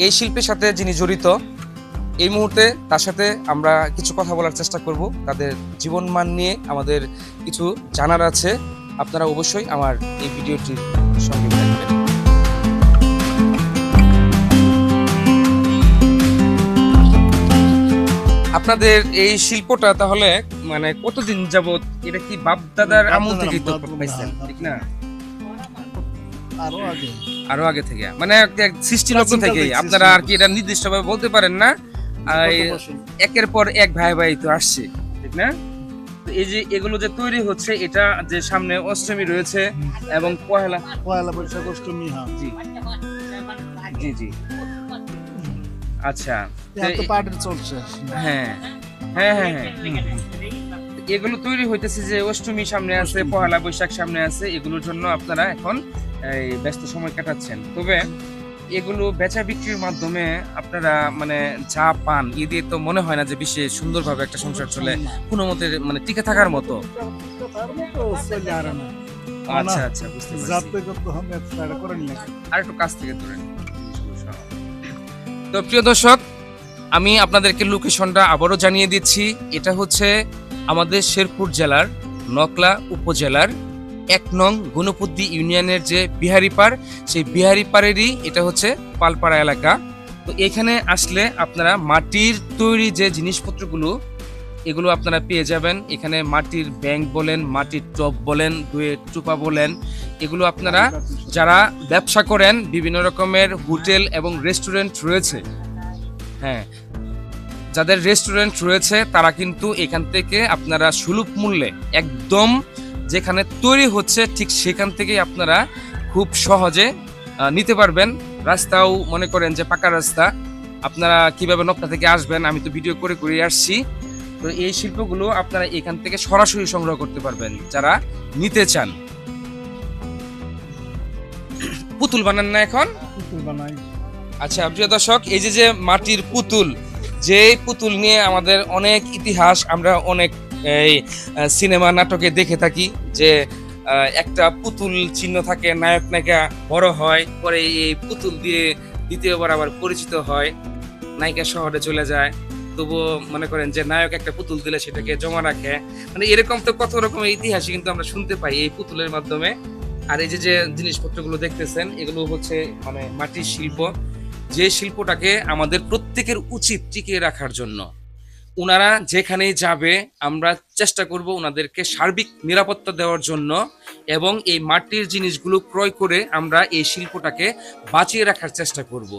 এই শিল্পের সাথে যিনি জড়িত এই মুহূর্তে তার সাথে আমরা কিছু কথা বলার চেষ্টা করব। তাদের জীবনমান নিয়ে আমাদের কিছু জানার আছে। আপনারা অবশ্যই আমার এই ভিডিওটির সঙ্গে থাকবেন। আপনাদের এই শিল্পটা তাহলে মানে কতদিন যাবত এটা কি বাপ দাদার আমল বাপ- পাইছেন ঠিক না? আরও আগে। আরও আগে থেকে। মানে সৃষ্টি লগ্ন থেকে আপনারা আর কি এটা নির্দিষ্ট ভাবে বলতে পারেন না? এই একের পর এক ভাই ভাই তো আসছে ঠিক না? এই যে এগুলো যে তৈরি হচ্ছে এটা যে সামনে অষ্টমী রয়েছে এবং পহেলা পয়লা বৈশাখ অষ্টমী হ্যাঁ। জি। জি জি। আচ্ছা। তো চলছে। হ্যাঁ। হ্যাঁ হ্যাঁ হ্যাঁ। এগুলো তৈরি হইতেছে যে অষ্টমী সামনে আছে পহেলা বৈশাখ সামনে আছে এগুলোর জন্য আপনারা এখন এই ব্যস্ত সময় কাটাচ্ছেন। তবে এগুলো বেচা বিক্রির মাধ্যমে আপনারা মানে যা পান এ দিয়ে তো মনে হয় না যে বেশি সুন্দরভাবে একটা সংসার চলে কোনো মতে মানে টিকে থাকার মতো। আচ্ছা আচ্ছা বুঝতে পারছি। নিলে আর একটু কাছ থেকে ধরে। তো প্রিয় দর্শক আমি আপনাদেরকে লোকেশনটা আবারও জানিয়ে দিচ্ছি। এটা হচ্ছে আমাদের শেরপুর জেলার নকলা উপজেলার এক নং গুণপদ্দি ইউনিয়নের যে বিহারি বিহারিপাড়, সেই বিহারি বিহারিপাড়েরই এটা হচ্ছে পালপাড়া এলাকা। তো এখানে আসলে আপনারা মাটির তৈরি যে জিনিসপত্রগুলো, এগুলো আপনারা পেয়ে যাবেন। এখানে মাটির ব্যাংক বলেন, মাটির টপ বলেন, দুয়ের টুপা বলেন, এগুলো আপনারা যারা ব্যবসা করেন, বিভিন্ন রকমের হোটেল এবং রেস্টুরেন্ট রয়েছে হ্যাঁ যাদের রেস্টুরেন্ট রয়েছে তারা কিন্তু এখান থেকে আপনারা সুলভ মূল্যে একদম যেখানে তৈরি হচ্ছে ঠিক সেখান থেকেই আপনারা খুব সহজে নিতে পারবেন। রাস্তাও মনে করেন যে পাকা রাস্তা। আপনারা কীভাবে নকটা থেকে আসবেন আমি তো ভিডিও করে করে আসছি। তো এই শিল্পগুলো আপনারা এখান থেকে সরাসরি সংগ্রহ করতে পারবেন যারা নিতে চান। পুতুল বানান না এখন? পুতুল বানাই। আচ্ছা প্রিয় দর্শক এই যে যে মাটির পুতুল যে পুতুল নিয়ে আমাদের অনেক ইতিহাস, আমরা অনেক এই সিনেমা নাটকে দেখে থাকি যে একটা পুতুল চিহ্ন থাকে, নায়ক নায়িকা বড় হয়, পরে এই পুতুল দিয়ে দ্বিতীয়বার আবার পরিচিত হয়, নায়িকা শহরে চলে যায়। তবুও মনে করেন যে নায়ক একটা পুতুল দিলে সেটাকে জমা রাখে। মানে এরকম তো কত রকমের ইতিহাস কিন্তু আমরা শুনতে পাই এই পুতুলের মাধ্যমে। আর এই যে যে জিনিসপত্রগুলো দেখতেছেন, এগুলো হচ্ছে মানে মাটির শিল্প। যে শিল্পটাকে আমাদের প্রত্যেকের উচিত টিকিয়ে রাখার জন্য। ওনারা যেখানেই যাবে, আমরা চেষ্টা করব ওনাদেরকে সার্বিক নিরাপত্তা দেওয়ার জন্য এবং এই মাটির জিনিসগুলো ক্রয় করে আমরা এই শিল্পটাকে বাঁচিয়ে রাখার চেষ্টা করব।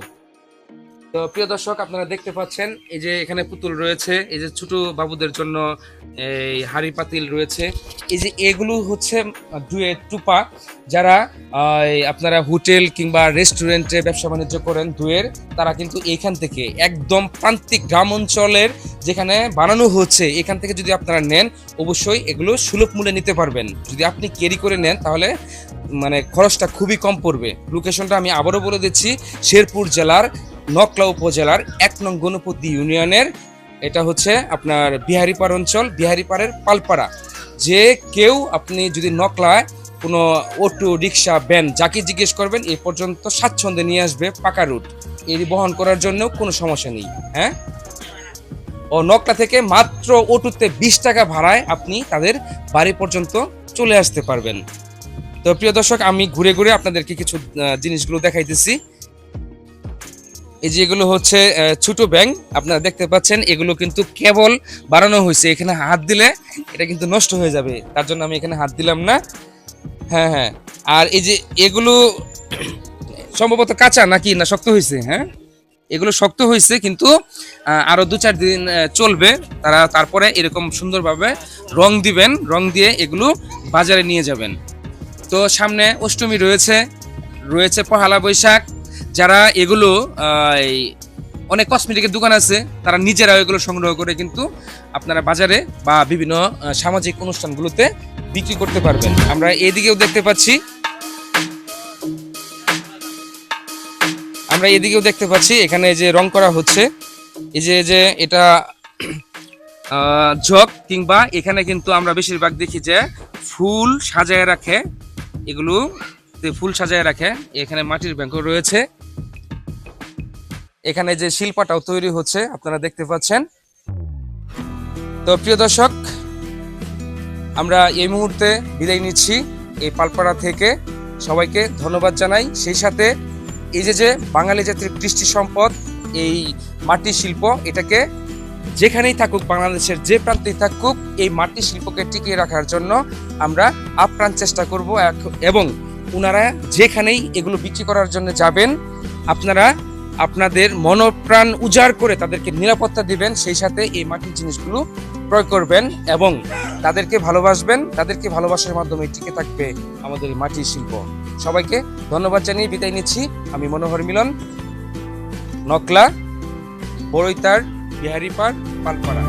তো প্রিয় দর্শক, আপনারা দেখতে পাচ্ছেন, এই যে এখানে পুতুল রয়েছে, এই যে ছোট বাবুদের জন্য এই হাড়ি পাতিল রয়েছে। এই যে এগুলো হচ্ছে দুয়ে টুপা, যারা আপনারা হোটেল কিংবা রেস্টুরেন্টে ব্যবসা বাণিজ্য করেন দুয়ের, তারা কিন্তু এইখান থেকে একদম প্রান্তিক গ্রাম অঞ্চলের যেখানে বানানো হচ্ছে, এখান থেকে যদি আপনারা নেন, অবশ্যই এগুলো সুলভ মূল্যে নিতে পারবেন। যদি আপনি ক্যারি করে নেন, তাহলে মানে খরচটা খুবই কম পড়বে। লোকেশনটা আমি আবারও বলে দিচ্ছি, শেরপুর জেলার নকলা উপজেলার এক নং গণপতি ইউনিয়নের, এটা হচ্ছে আপনার বিহারিপাড় অঞ্চল, বিহারিপাড়ের পালপাড়া। যে কেউ আপনি যদি নকলায় কোনো অটো, রিক্সা, ভ্যান যাকে জিজ্ঞেস করবেন, এ পর্যন্ত স্বাচ্ছন্দ্যে নিয়ে আসবে পাকা রুট। এর বহন করার জন্য কোনো সমস্যা নেই হ্যাঁ? ও নকলা থেকে মাত্র অটোতে বিশ টাকা ভাড়ায় আপনি তাদের বাড়ি পর্যন্ত চলে আসতে পারবেন। তো প্রিয় দর্শক, আমি ঘুরে ঘুরে আপনাদেরকে কিছু জিনিসগুলো দেখাইতেছি। এই যে এগুলো হচ্ছে ছোট ব্যাংক আপনারা দেখতে পাচ্ছেন এগুলো কিন্তু কেবল বানানো হয়েছে। এখানে হাত দিলে এটা কিন্তু নষ্ট হয়ে যাবে। তার জন্য আমি এখানে হাত দিলাম না। হ্যাঁ হ্যাঁ। আর এই যে এগুলো সম্ভবত কাঁচা নাকি না শক্ত হয়েছে? হ্যাঁ? এগুলো শক্ত হয়েছে কিন্তু আহ, আরও দু চার দিন চলবে। তারা তারপরে এরকম সুন্দরভাবে রং দিবেন। রং দিয়ে এগুলো বাজারে নিয়ে যাবেন। তো সামনে অষ্টমী রয়েছে। রয়েছে পহালা বৈশাখ। যারা এগুলো অনেক কসমেটিকের দোকান আছে, তারা নিজেরা এগুলো সংগ্রহ করে কিন্তু আপনারা বাজারে বা বিভিন্ন সামাজিক অনুষ্ঠানগুলোতে বিক্রি করতে পারবেন। আমরা এদিকেও দেখতে পাচ্ছি। আমরা এদিকেও দেখতে পাচ্ছি, এখানে যে রং করা হচ্ছে। এই যে যে এটা জগ কিংবা এখানে কিন্তু আমরা বেশিরভাগ দেখি যে ফুল সাজায় রাখে। এগুলো ফুল সাজায় রাখে। এখানে মাটির ব্যাংকও রয়েছে। এখানে যে শিল্পটাও তৈরি হচ্ছে, আপনারা দেখতে পাচ্ছেন। তো প্রিয় দর্শক, আমরা এই মুহূর্তে বিদায় নিচ্ছি এই পালপাড়া থেকে। সবাইকে ধন্যবাদ জানাই। সেই সাথে এই যে যে বাঙালি জাতির কৃষ্টি সম্পদ, এই মাটি শিল্প, এটাকে যেখানেই থাকুক, বাংলাদেশের যে প্রান্তেই থাকুক, এই মাটি শিল্পকে টিকিয়ে রাখার জন্য আমরা আপ্রাণ চেষ্টা করব। এবং ওনারা যেখানেই এগুলো বিক্রি করার জন্য যাবেন, আপনারা আপনাদের মনপ্রাণ উজাড় করে তাদেরকে নিরাপত্তা দিবেন, সেই সাথে এই মাটির জিনিসগুলো ক্রয় করবেন এবং তাদেরকে ভালোবাসবেন, তাদেরকে ভালোবাসার মাধ্যমে টিকে থাকবে আমাদের মাটির শিল্প। সবাইকে ধন্যবাদ জানিয়ে বিদায় নিচ্ছি। আমি মনোহর মিলন, নকলা, বড়ইতার পার্ক পালপাড়া।